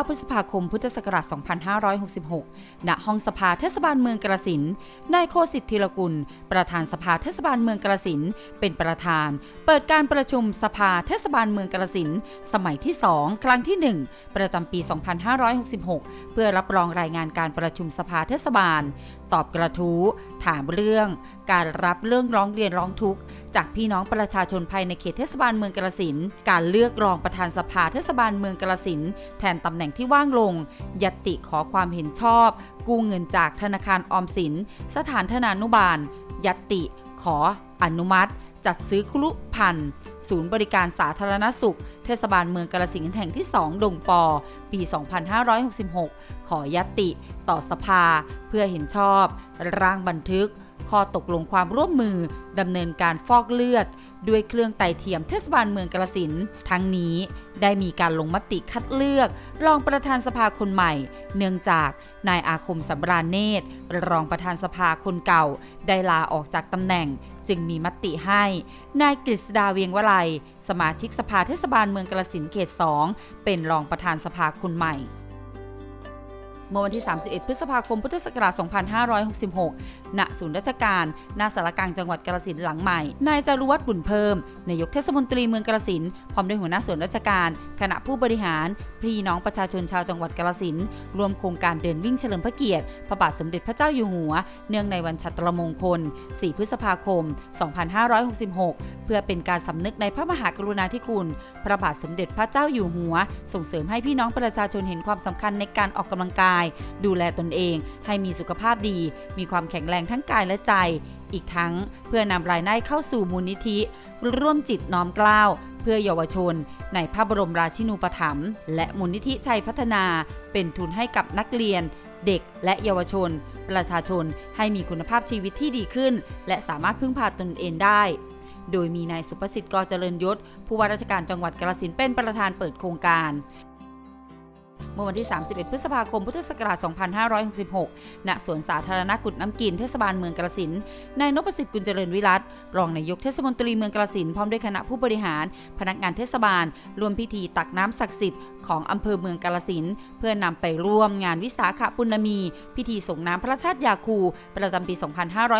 วันที่29พฤษภาคม พุทธศักราช 2566 ณ ห้องสภาเทศบาลเมืองกระสินนายโคสิทธิ์ธีรกุล ประธานสภาเทศบาลเมืองกระสินเป็นประธาน เปิดการประชุมสภาเทศบาลเมืองกระสินสมัยที่ 2 ครั้งที่ 1 ประจำปี 2566 เพื่อรับรองรายงานการประชุมสภาเทศบาล ตอบกระทู้ ถามเรื่อง การรับเรื่องร้องเรียนร้องทุกข์จากพี่น้องประชาชนภายในเขตเทศบาลเมืองกระสินการเลือกรองประธานสภาเทศบาลเมืองกระสินแทนตำแหน่งที่ว่างลง ยติขอความเห็นชอบ กู้เงินจากธนาคารออมสิน สถานธนานุบาล ยติขออนุมัติ จัดซื้อครุพันธ์ศูนย์บริการสาธารณสุข เทศบาลเมืองกาลสินแห่งที่ 2 ดงปอ ปี 2566 ขอยัตติ ต่อสภา เพื่อเห็นชอบ ร่างบันทึก ข้อตกลงความร่วมมือดำเนินการฟอกเลือด ด้วยเครื่องไตเทียมเทศบาลเมืองกาลสินทั้งนี้ได้มีการลงมติคัดเลือก รองประธานสภาคนใหม่ เนื่องจากนายอาคมสำราญเนตร รองประธานสภาคนเก่า ได้ลาออกจากตำแหน่ง จึงมีมติให้ นายกฤษดาเวียงวลัย สมาชิกสภาเทศบาลเมืองกาลสินเขต2เป็นรองประธานสภาคนใหม่ เมื่อวันที่ 31 พฤษภาคม พุทธศักราช 2566 ณ ศูนย์ราชการ หน้าสารกลางจังหวัดกาฬสินหลังใหม่ นายจารุวัฒน์บุญเพิ่ม นายกเทศมนตรีเมืองกาฬสินพร้อมด้วยหัวหน้าส่วนราชการ คณะผู้บริหาร พี่น้องประชาชนชาวจังหวัดกาฬสินรวมโครงการเดินวิ่งเฉลิมพระเกียรติ พระบาทสมเด็จพระเจ้าอยู่หัว เนื่องในวันชัตรมงคล 4 พฤษภาคม 2566 เพื่อเป็นการสำนึกในพระมหากรุณาธิคุณ พระบาทสมเด็จพระเจ้าอยู่หัว ส่งเสริมให้พี่น้องประชาชนเห็นความสำคัญในการออกกำลังกายดูแลตนเอง ให้มีสุขภาพดี มีความแข็งแรงทั้งกายและใจ อีกทั้งเพื่อนำรายได้เข้าสู่มูลนิธิ ร่วมจิตน้อมเกล้าว เพื่อเยาวชน ในพระบรมราชินูปถัมภ์และมูลนิธิชัยพัฒนา เป็นทุนให้กับนักเรียน เด็กและเยาวชน ประชาชนให้มีคุณภาพชีวิตที่ดีขึ้น และสามารถพึ่งพาตนเองได้โดยมีนายสุประสิทธิ์กอเจริญยศ ผู้ว่าราชการจังหวัดกาฬสินเป็นประธานเปิดโครงการ เมื่อวันที่ 31 พฤษภาคม พุทธศักราช 2566 ณ สวนสาธารณะกุดน้ำกิน เทศบาลเมืองกระสิน นายนพสิทธิ์กุลเจริญวิรัตรองนายกเทศมนตรีเมืองกระสิน พร้อมด้วยคณะผู้บริหาร พนักงานเทศบาล รวมพิธีตักน้ำศักดิ์สิทธิ์ของอำเภอเมืองกาฬสิน เพื่อนำไปร่วมงานวิสาขปุณมี พิธีส่งน้ำพระธาตุยาคู ประจำปี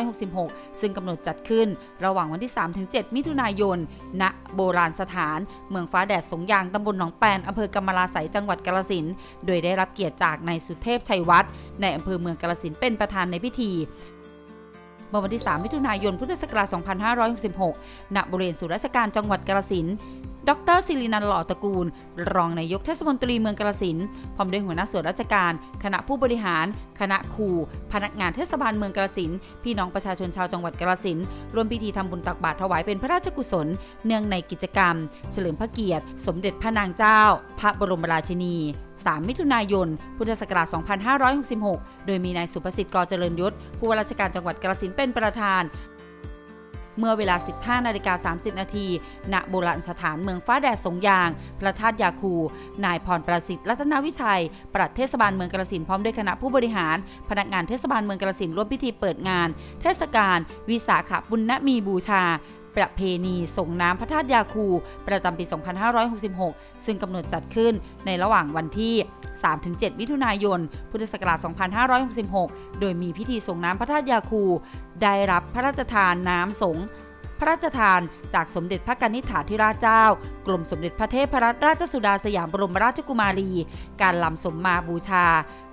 2566 ซึ่งกำหนดจัดขึ้น ระหว่างวันที่ 3-7 มิถุนายน ณ โบราณสถาน เมืองฟ้าแดดสงยางตำบลหนองแปนอำเภอกำมะลาไสยจังหวัดกาฬสินโดยได้รับเกียรติจากนายสุเทพชัยวัฒน์ในอำเภอเมืองกาลสินเป็นประธานในพิธีเมื่อวันที่ 3 มิถุนายน พุทธศักราช 2566 ณ บริเวณศูนย์ราชการจังหวัดกาฬสินธุ์ ดรศิรินันท์หล่อตระกูล รองนายกเทศมนตรีเมืองกาฬสินพร้อมด้วยหัวหน้าส่วนราชการ คณะผู้บริหาร คณะครูพนักงานเทศบาลเมืองกาฬสินพี่น้องประชาชนชาวจังหวัดกาฬสินร่วมพิธีทำบุญตักบาตรถวายเป็นพระราชกุศล เนื่องในกิจกรรม เฉลิมพระเกียรติ สมเด็จพระนางเจ้า พระบรมราชินี 3 มิถุนายน พุทธศักราช 2566 โดยมีนายสุประสิทธิ์กอเจริญยศผู้ว่าราชการจังหวัดกาฬสินเป็นประธาน เมื่อเวลา 15นาฬิกา30 นาที ณ โบราณสถานเมืองฟ้าแดดสงยาง พระธาตุยาคู นายพรประสิทธิ์รัตนวิชัย ปลัดเทศบาลเมืองกาฬสินพร้อมด้วยคณะผู้บริหาร พนักงานเทศบาลเมืองกาฬสินร่วมพิธีเปิดงาน เทศกาลวิสาขบุญณมีบูชา ประเพณีส่งน้ำพระธาตุยาคู ประจำปี 2566 ซึ่งกำหนดจัดขึ้นในระหว่างวันที่ 3-7 มิถุนายน พุทธศักราช 2566 โดยมีพิธีส่งน้ำพระธาตุยาคู ได้รับพระราชทานน้ำสง พระราชทานจากสมเด็จพระกนิษฐาธิราชเจ้า กรมสมเด็จพระเทพรัตนราชสุดาสยามบรมราชกุมารี การลำสมมาบูชา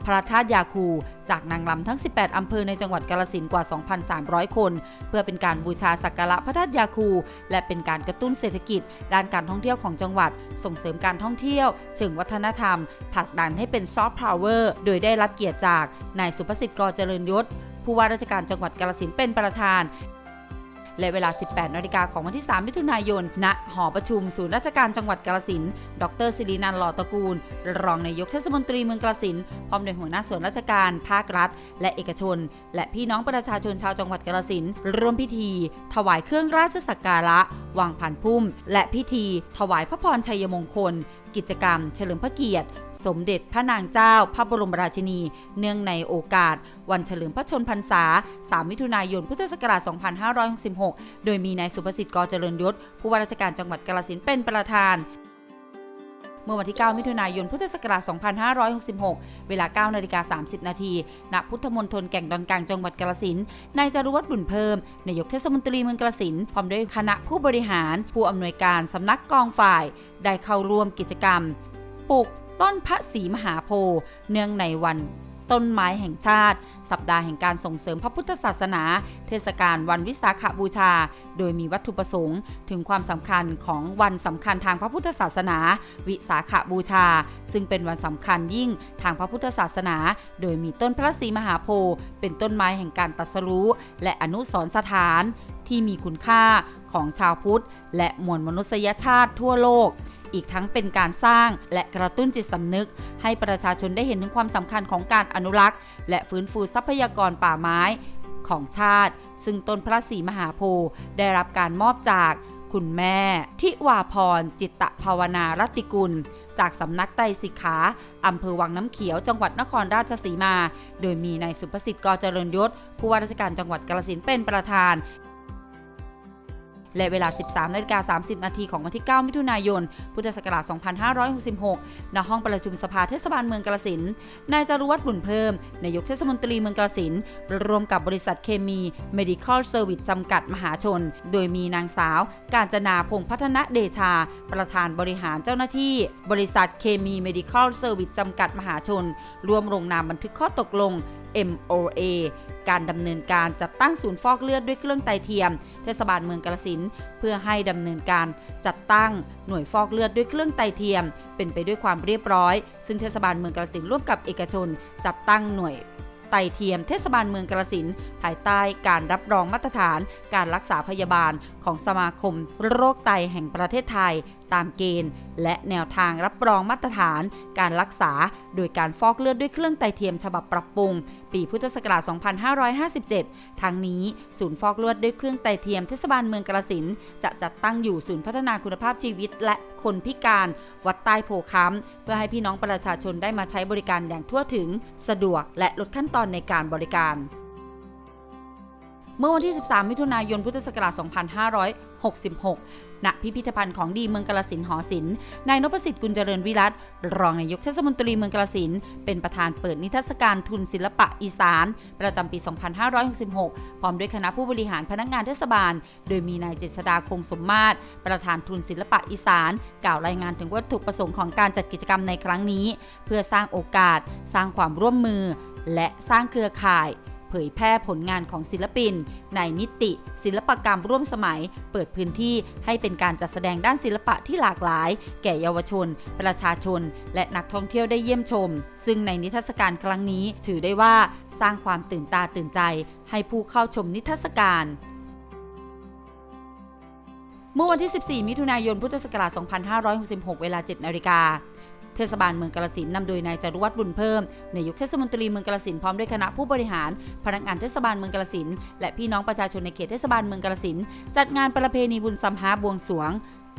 พระธาตุยาคู จากนางลำทั้ง 18 อำเภอในจังหวัดกาฬสินกว่า 2,300 คน เพื่อเป็นการบูชาสักการะพระธาตุยาคู และเป็นการกระตุ้นเศรษฐกิจ ด้านการท่องเที่ยวของจังหวัด ส่งเสริมการท่องเที่ยว เชิงวัฒนธรรมผลักดันให้เป็นซอฟต์พาวเวอร์โดยได้รับเกียรติจากนายสุประสิทธิ์กอเจริญยศผู้ว่าราชการจังหวัดกาฬสินเป็นประธาน และเวลา 18นาฬิกาของวันที่ 3 มิถุนายน ณ หอประชุม ศูนย์ราชการจังหวัดกาฬสิน ดรศิรินันท์หล่อตระกูล รองนายกเทศมนตรีเมืองกาฬสิน พร้อมด้วยหัวหน้าส่วนราชการ ภาครัฐ และเอกชน และพี่น้องประชาชนชาวจังหวัดกาฬสิน ร่วมพิธี ถวายเครื่องราชสักการะวางผ่านพุ่ม และพิธี ถวายพระพรชัยมงคล กิจกรรม เฉลิมพระเกียรติ สมเด็จพระนางเจ้า พระบรมราชินี เนื่องในโอกาส วันเฉลิมพระชนพรรษา 3 มิถุนายน พุทธศักราช 2566 โดยมีนายสุประสิทธิ์กอเจริญยศ ผู้ว่าราชการจังหวัดกาลสินเป็นประธาน เมื่อวันที่ 9 มิถุนายน พุทธศักราช 2566 เวลา 9 นาฬิกา 30 นาที ณ พุทธมณฑลแก่งดอนกลางจังหวัดกาฬสินนายจารุวัฒน์บุญเพิ่ม นายกเทศมนตรีเมืองกาฬสินพร้อมด้วยคณะผู้บริหาร ผู้อำนวยการสำนักกองฝ่าย ได้เข้าร่วมกิจกรรม ปลูกต้นพระศรีมหาโพธิ์เนื่องในวัน ต้นไม้แห่งชาติ สัปดาห์แห่งการส่งเสริมพระพุทธศาสนา เทศกาลวันวิสาขบูชา โดยมีวัตถุประสงค์ ถึงความสำคัญของวันสำคัญทางพระพุทธศาสนา วิสาขบูชา ซึ่งเป็นวันสำคัญยิ่งทางพระพุทธศาสนา โดยมีต้นพระศรีมหาโพธิ์เป็นต้นไม้แห่งการตรัสรู้และอนุสรสถานที่มีคุณค่าของชาวพุทธ และมวลมนุษยชาติทั่วโลก อีกทั้งเป็นการสร้างและกระตุ้นจิตสำนึก ให้ประชาชนได้เห็นถึงความสำคัญของการอนุรักษ์ และฟื้นฟูทรัพยากรป่าไม้ของชาติ ซึ่งต้นพระศรีมหาโพธิ์ได้รับการมอบจากคุณแม่ ทิวาพร จิตตภาวนารัตติกุล จากสำนักไตสิกขาอำเภอวังน้ำเขียว จังหวัดนครราชสีมา โดยมีนายสุประสิทธิ์กอเจริญยศ ผู้ว่าราชการจังหวัดกาฬสินเป็นประธาน และเวลา 13นาฬิกา30 นาทีของวันที่ 9 มิถุนายน พุทธศักราช 2566 ณ ห้องประชุมสภาเทศบาลเมืองกาฬสิน นายจารุวัฒน์บุญเพิ่ม นายกเทศมนตรีเมืองกาฬสินรวมกับบริษัทเคมี Medical Service จำกัดมหาชน โดยมีนางสาว การจนาพงษ์พัฒนเดชา ประธานบริหารเจ้าหน้าที่ บริษัทเคมี Medical Service จำกัดมหาชน ร่วมลงนามบันทึกข้อตกลง MOA การดำเนินการจัดตั้งศูนย์ฟอกเลือดด้วยเครื่องไตเทียม เทศบาลเมืองกาฬสินเพื่อให้ดำเนินการจัดตั้งหน่วยฟอกเลือดด้วยเครื่องไตเทียม เป็นไปด้วยความเรียบร้อย ซึ่งเทศบาลเมืองกาฬสินร่วมกับเอกชน จัดตั้งหน่วยไตเทียมเทศบาลเมืองกาฬสินภายใต้การรับรองมาตรฐาน การรักษาพยาบาลของสมาคมโรคไตแห่งประเทศไทย ตามเกณฑ์ และแนวทางรับรองมาตรฐาน การรักษา โดยการฟอกเลือดด้วยเครื่องไตเทียมฉบับปรับปรุง ปีพุทธศักราช 2557 ทั้งนี้ศูนย์ฟอกเลือดด้วยเครื่องไตเทียมเทศบาลเมืองกาฬสินจะจัดตั้งอยู่ศูนย์พัฒนาคุณภาพชีวิต และคนพิการวัดใต้โพค้ำเพื่อให้พี่น้องประชาชนได้มาใช้บริการอย่างทั่วถึง สะดวกและลดขั้นตอนในการบริการ เมื่อวันที่ 13 มิถุนายนพุทธศักราช 2566 ณ พิพิธภัณฑ์ของดีเมืองกาฬสินหอศิลป์ นายนพสิทธิ์กุลเจริญวิรัตรองนายกเทศมนตรีเมืองกาฬสินเป็นประธานเปิดนิทรรศการทุนศิลปะอีสาน ประจำปี 2566 พร้อมด้วยคณะผู้บริหารพนักงานเทศบาล โดยมีนายเจษดาคงสมมาตร ประธานทุนศิลปะอีสาน กล่าวรายงานถึงวัตถุประสงค์ของการจัดกิจกรรมในครั้งนี้ เพื่อสร้างโอกาส สร้างความร่วมมือ และสร้างเครือข่าย เผยแพร่ผลงานของศิลปิน ในมิติ ศิลปกรรมร่วมสมัย เปิดพื้นที่ให้เป็นการจัดแสดงด้านศิลปะที่หลากหลาย แก่เยาวชน ประชาชน และนักท่องเที่ยวได้เยี่ยมชม ซึ่งในนิทรรศการครั้งนี้ ถือได้ว่าสร้างความตื่นตาตื่นใจ ให้ผู้เข้าชมนิทรรศการเมื่อวันที่ 14 มิถุนายน พุทธศักราช 2566 เวลา 7 นาฬิกา เทศบาลเมืองกาฬสินนำโดยนายจารุวัฒน์บุญเพิ่มนายกเทศมนตรีเมืองกาฬสินพร้อมด้วยคณะผู้บริหาร พนักงานเทศบาลเมืองกาฬสินและพี่น้องประชาชนในเขตเทศบาลเมืองกาฬสินจัดงานประเพณีบุญสัมหาบวงสรวง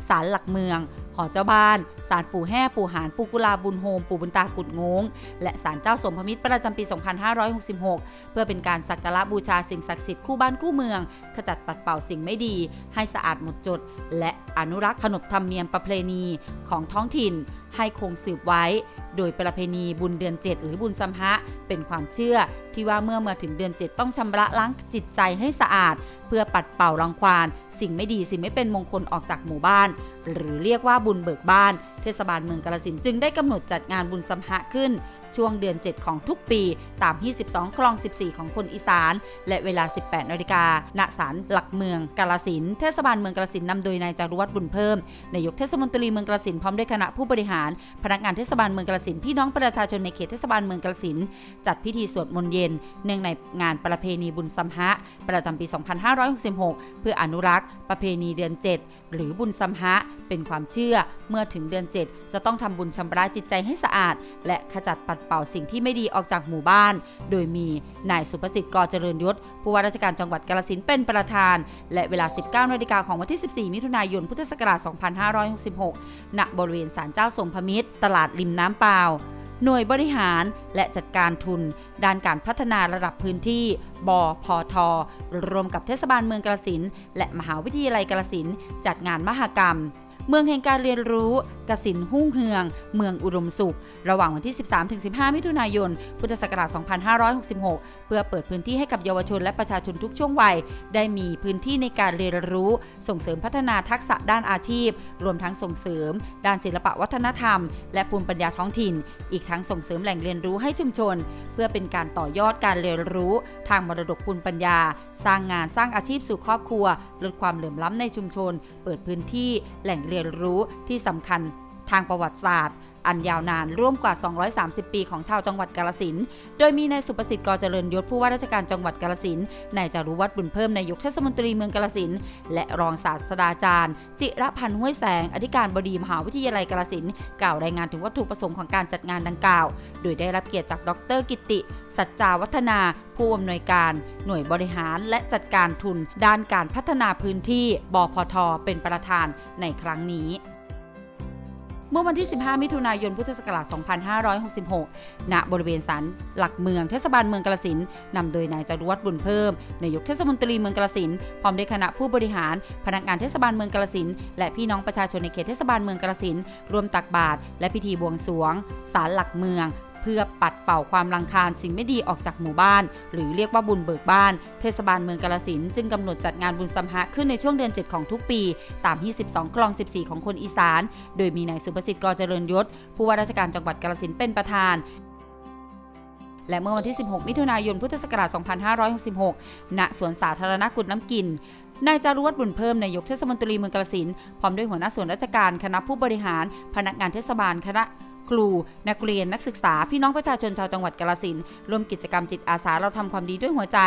ศาลหลักเมืองหอเจ้าบ้าน ศาลปู่แห่ปู่หานปู่กุลาบุญโฮม ปู่บุญตากุดงง และศาลเจ้าสมพมิตรประจำปี 2566 เพื่อเป็นการสักการะบูชาสิ่งศักดิ์สิทธิ์คู่บ้านคู่เมือง ขจัดปัดเป่าสิ่งไม่ดี ให้สะอาดหมดจด และอนุรักษ์ขนบธรรมเนียมประเพณีของท้องถิ่น ให้คงสืบไว้ โดยประเพณีบุญเดือน 7 หรือบุญสัมภะเป็นความเชื่อที่ว่าเมื่อมาถึงเดือน 7 ต้องชำระล้างจิตใจให้สะอาด เพื่อปัดเป่ารังควาน สิ่งไม่ดีสิ่งไม่เป็นมงคลออกจากหมู่บ้าน หรือเรียกว่าบุญเบิกบ้าน เทศบาลเมืองกาลสินจึงได้กำหนดจัดงานบุญสัมภะขึ้น ช่วงเดือน 7 ของทุกปี ตามที่ 12 คลอง 14 ของคนอีสาน และเวลา 18 นาฬิกาณศาลหลักเมืองกาฬสินเทศบาลเมืองกาฬสินนำโดยนายจารุวัฒน์บุญเพิ่มนายกเทศมนตรีเมืองกาฬสินพร้อมด้วยคณะผู้บริหาร พนักงานเทศบาลเมืองกาฬสินพี่น้องประชาชนในเขตเทศบาลเมืองกาฬสินจัดพิธีสวดมนต์เย็น เนื่องในงานประเพณีบุญสัมภะประจำปี 2566 เพื่ออนุรักษ์ประเพณีเดือน 7หรือบุญสัมภะเป็นความเชื่อเมื่อถึงเดือน 7 จะต้องทำบุญชำระจิตใจให้สะอาด และขจัดปัดเป่าสิ่งที่ไม่ดีออกจากหมู่บ้าน โดยมีนายสุประสิทธิ์กอเจริญยศผู้ว่าราชการจังหวัดกาฬสินเป็นประธาน และเวลา 19นาฬิกาของวันที่ 14 มิถุนายนพุทธศักราช 2566 ณบริเวณศาลเจ้าทรงพมิตร ตลาดริมน้ำเปล่า หน่วยบริหารและจัดการทุน ด้านการพัฒนาระดับพื้นที่บพทรวมกับเทศบาลเมืองกาฬสินและมหาวิทยาลัยกาฬสินจัดงานมหกรรม เมืองแห่งการเรียนรู้ กสินหุ่งเฮือง เมืองอุดมสุข ระหว่างวันที่ 13-15 มิถุนายน พุทธศักราช 2566 เพื่อเปิดพื้นที่ให้กับเยาวชนและประชาชนทุกช่วงวัย ได้มีพื้นที่ในการเรียนรู้ ส่งเสริมพัฒนาทักษะด้านอาชีพ รวมทั้งส่งเสริม ด้านศิลปะวัฒนธรรม และภูมิปัญญาท้องถิ่น อีกทั้งส่งเสริมแหล่งเรียนรู้ให้ชุมชน เพื่อเป็นการต่อยอดการเรียนรู้ ทางมรดกภูมิปัญญา สร้างงานสร้างอาชีพสู่ครอบครัว ลดความเหลื่อมล้ำในชุมชน เปิดพื้นที่แหล่งเรียนรู้ที่สำคัญทางประวัติศาสตร์ อันยาวนานร่วมกว่า 230 ปีของชาวจังหวัดกาลสิน โดยมีนายสุประสิทธิ์กอเจริญยศผู้ว่าราชการจังหวัดกาลสิน นายจารุวัฒน์บุญเพิ่มนายกเทศมนตรีเมืองกาลสิน และรองศาสตราจารย์ จิรพันธ์ห้วยแสง อธิการบดีมหาวิทยาลัยกาลสินกล่าวรายงานถึงวัตถุประสงค์ของการจัดงานดังกล่าว โดยได้รับเกียรติจากดรกิตติสัจจาวัฒนา ผู้อำนวยการ หน่วยบริหารและจัดการทุน ด้านการพัฒนาพื้นที่บพทเป็นประธานในครั้งนี้ เมื่อวันที่ 15 มิถุนายน พุทธศักราช 2566 ณ บริเวณศาลหลักเมืองเทศบาลเมืองกาลสินนำโดยนายจารุวัฒน์บุญเพิ่ม นายกเทศมนตรีเมืองกาลสินพร้อมด้วยคณะผู้บริหาร พนักงานเทศบาลเมืองกาลสินและพี่น้องประชาชนในเขตเทศบาลเมืองกาลสินธุ์รวมตักบาตรและพิธีบวงสรวงศาลหลักเมือง เพื่อปัดเป่าความรังคาญสิ่งไม่ดีออกจากหมู่บ้าน หรือเรียกว่าบุญเบิกบ้าน เทศบาลเมืองกาลสินจึงกำหนดจัดงานบุญสัมภะขึ้นในช่วงเดือน 7 ของทุกปี ตามที่ 12คลอง 14 ของคนอีสาน โดยมีนายสุประสิทธิ์กอเจริญยศ ผู้ว่าราชการจังหวัดกาลสินเป็นประธานและเมื่อวันที่ 16 มิถุนายน พุทธศักราช 2566 ณ สวนสาธารณกุฎน้ำกิน นายจารุวัฒน์บุญเพิ่ม นายกเทศมนตรีเมืองกาฬสิน พร้อมด้วยหัวหน้าส่วนราชการ คณะผู้บริหาร พนักงานเทศบาล คณะ ครู นักเรียนนักศึกษาพี่น้องประชาชนชาวจังหวัดกาฬสินร่วมกิจกรรมจิตอาสาเราทำความดีด้วยหัวใจ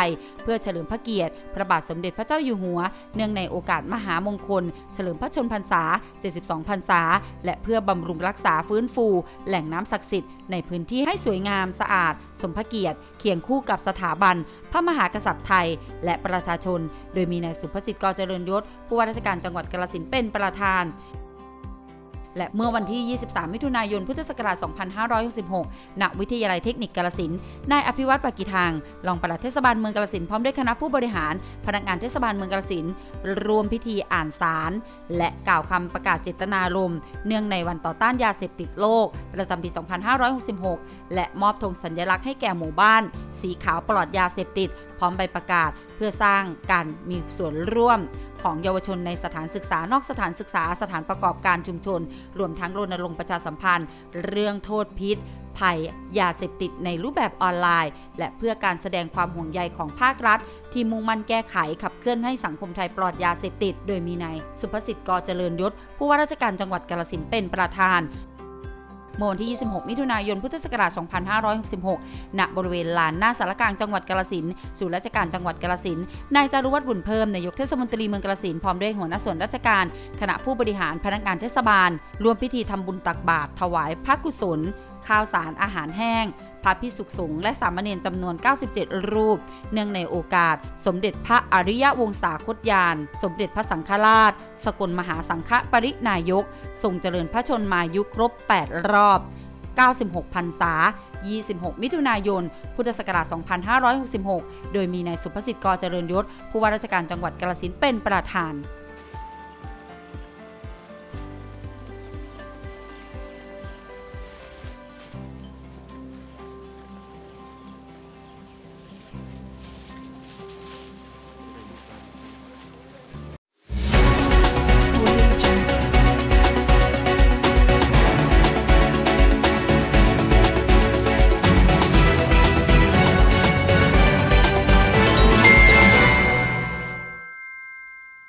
เพื่อเฉลิมพระเกียรติพระบาทสมเด็จพระเจ้าอยู่หัว เนื่องในโอกาสมหามงคล เฉลิมพระชนพรรษา 72 พรรษา และเพื่อบำรุงรักษาฟื้นฟู แหล่งน้ำศักดิ์สิทธิ์ในพื้นที่ให้สวยงามสะอาด สมพระเกียรติเคียงคู่กับสถาบัน พระมหากษัตริย์ไทย และประชาชน โดยมีนายสุภสิทธิ์กอเจริญยศผู้ว่าราชการจังหวัดกาฬสินเป็นประธาน และเมื่อวันที่ 23 มิถุนายน พุทธศักราช 2566 ณ วิทยาลัยเทคนิคกาลสินนายอภิวัตรปากิทาง รองปลัดเทศบาลเมืองกาลสินพร้อมด้วยคณะผู้บริหาร พนักงานเทศบาลเมืองกาลสินรวมพิธีอ่านสาร และกล่าวคำประกาศเจตนารมณ์ เนื่องในวันต่อต้านยาเสพติดโลก ประจำปี 2566 และมอบธงสัญลักษณ์ให้แก่หมู่บ้าน สีขาวปลอดยาเสพติด พร้อมใบประกาศเพื่อสร้างการมีส่วนร่วม ของเยาวชนในสถานศึกษานอกสถานศึกษาสถานประกอบการชุมชน รวมทั้งรณรงค์ประชาสัมพันธ์ เรื่องโทษพิษ ภัย ยาเสพติดในรูปแบบออนไลน์ และเพื่อการแสดงความห่วงใยของภาครัฐ ที่มุ่งมั่นแก้ไขขับเคลื่อนให้สังคมไทยปลอดยาเสพติด โดยมีนายสุภสิทธิ์กอเจริญยศผู้ว่าราชการจังหวัดกาลสินเป็นประธาน เมื่อวันที่ 26 มิถุนายน พุทธศักราช 2566 ณ บริเวณลานหน้าสารกลางจังหวัดกาลสินศูนย์ราชการจังหวัดกาลสินนายจารุวัฒน์บุญเพิ่มนายกเทศมนตรีเมืองกาลสินพร้อมด้วยหัวหน้าส่วนราชการ คณะผู้บริหารพนักงานเทศบาล ร่วมพิธีทำบุญตักบาตรถวายพระกุศล ข้าวสารอาหารแห้งพระพิสุขสงฆ์และสามเณรจำนวน 97 รูป เนื่องในโอกาส สมเด็จพระอริยวงศาคตยาน สมเด็จพระสังฆราช สกลมหาสังฆปรินายก ทรงเจริญพระชนมายุครบ 8 รอบ 96พรรษา 26 มิถุนายน พุทธศักราช 2566 โดยมีนายสุภสิทธิ์กอเจริญยศ ผู้ว่าราชการจังหวัดกาฬสินเป็นประธาน